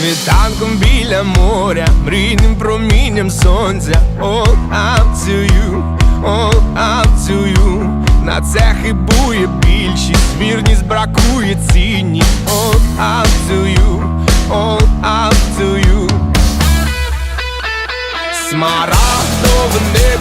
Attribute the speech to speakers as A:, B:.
A: Світанком біля моря, мрійним промінням сонця. All up to you, all up to you На це хибує більшість, вірність бракує цінність. All up to you, all up to you Смарагдове небо